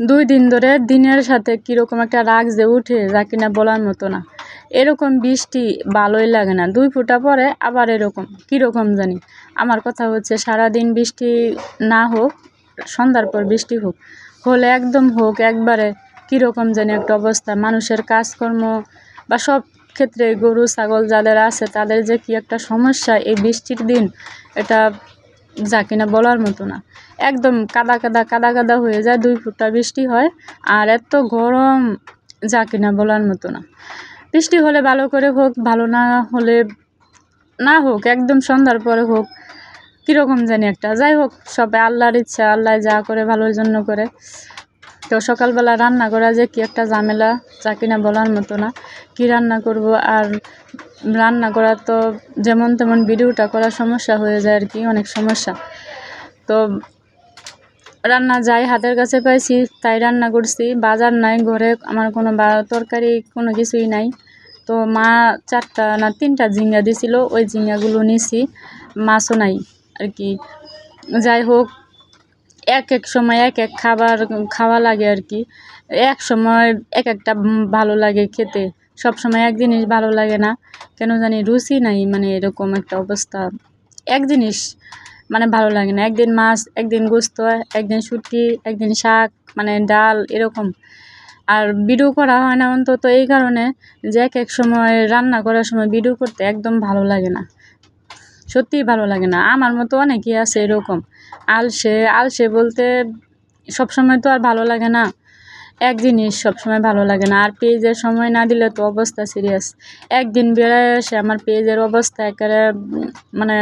দুই দিন ধরে দিনের সাথে কীরকম একটা রাগ যে উঠে, যা কিনা বলার মতো না। এরকম বৃষ্টি ভালোই লাগে না। দুই ফোঁটা পরে আবার এরকম। কীরকম জানি? আমার কথা হচ্ছে সারাদিন বৃষ্টি না হোক, সন্ধ্যার পর বৃষ্টি হোক, হলে একদম হোক, একবারে কীরকম জানি একটা অবস্থা। মানুষের কাজকর্ম বা সব ক্ষেত্রে গরু, ছাগল যাদের আছে, তাদের যে কী একটা সমস্যা এই বৃষ্টির দিন, এটা যা কিনা বলার মতো না। একদম কাদা কাদা কাদা কাদা হয়ে যায়, দুই ফুটা বৃষ্টি হয় আর এত গরম যা কিনা বলার মতো না। বৃষ্টি হলে ভালো করে হোক, ভালো না হলে না হোক, একদম সন্ধ্যার পরে হোক, কীরকম জানি একটা। যাই হোক, সবে আল্লাহর ইচ্ছা, আল্লাহ যা করে ভালোর জন্য করে। তো সকালবেলা রান্না করা যে কী একটা ঝামেলা যা কিনা বলার মতো না। কী রান্না করব আর রান্না করা তো যেমন তেমন ভিডিওটা করার সমস্যা হয়ে যায় আর কি, অনেক সমস্যা। তো রান্না যাই হাতের কাছে পাইছি, তাই রান্না করছি। বাজার নাই, ঘরে আমার কোনো বা তরকারি কোনো কিছুই নাই। তো মা চারটা না তিনটা ঝিঙ্গা দিছিল, ওই ঝিঙ্গাগুলো নিছি, মাছও নাই আর কি। যাই হোক এক এক সময় এক এক খাবার খাওয়া লাগে আর কি। এক সময় এক একটা ভালো লাগে খেতে। সব সময় এক জিনিস ভালো লাগে না। কেন জানি রুচি নাই মানে এরকম একটা অবস্থা। এক জিনিস মানে ভালো লাগে না। একদিন মাছ, একদিন গোস্ত, একদিন শুটকি, একদিন শাক মানে ডাল এরকম। আর ভিডিও করা হয় না অন্তত এই কারণে যে এক এক সময় রান্না করার সময় ভিডিও করতে একদম ভালো লাগে না। সত্যিই ভালো লাগে না। আমার মতো অনেকেই আছে এরকম। আলসে আলসে বলতে সবসময় তো আর ভালো লাগে না। এক জিনিস সবসময় ভালো লাগে না। আর পেজের সময় না দিলে তো অবস্থা সিরিয়াস একদিন বেড়ায় এসে আমার পেজের অবস্থা একেবারে মানে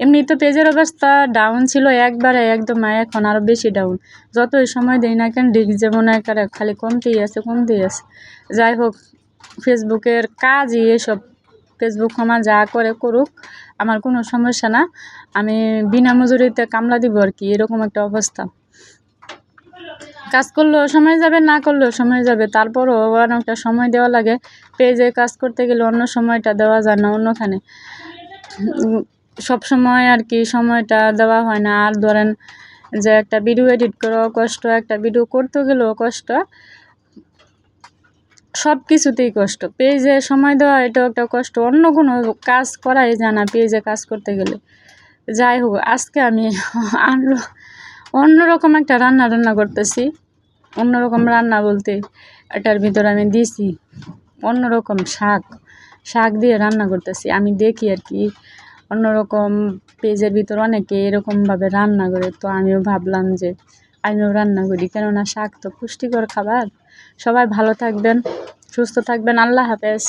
এমনি তো পেজের অবস্থা ডাউন ছিল একবারে একদম এখন আরও বেশি ডাউন যতই সময় দিই না কেন ডিগ যেমন একেবারে খালি কমতেই আছে কমতেই আছে। যাই হোক ফেসবুকের কাজই এসব ফেসবুক ক্ষমা যা করে করুক, আমার কোনো সমস্যা না। আমি বিনা মজুরিতে কামলা দিব আর কি, এরকম একটা অবস্থা। কাজ করলেও সময় যাবে, না করলেও সময় যাবে। তারপরও অনেকটা সময় দেওয়া লাগে। পেজে কাজ করতে গেলে অন্য সময়টা দেওয়া যায় না অন্যখানে। সব সময় আর কি সময়টা দেওয়া হয় না। আর ধরেন যে একটা ভিডিও এডিট করাও কষ্ট, একটা ভিডিও করতে গেলেও কষ্ট। সব কিছুতেই কষ্ট। পেজে সময় দেওয়া এটাও একটা কষ্ট। অন্য কোনো কাজ করাই যায় না পেজে কাজ করতে গেলে। যাই হোক, আজকে আমি অন্যরকম একটা রান্না রান্না করতেছি। অন্যরকম রান্না বলতে এটার ভিতরে আমি দিছি অন্যরকম শাক। শাক দিয়ে রান্না করতেছি। আমি দেখি আর কি, অন্যরকম পেজের ভিতর অনেকে এরকমভাবে রান্না করে। তো আমিও ভাবলাম যে আমিও রান্না করি, কেননা শাক তো পুষ্টিকর খাবার। সবাই ভালো থাকবেন, সুস্থ থাকবেন, আল্লাহ হাফেজ।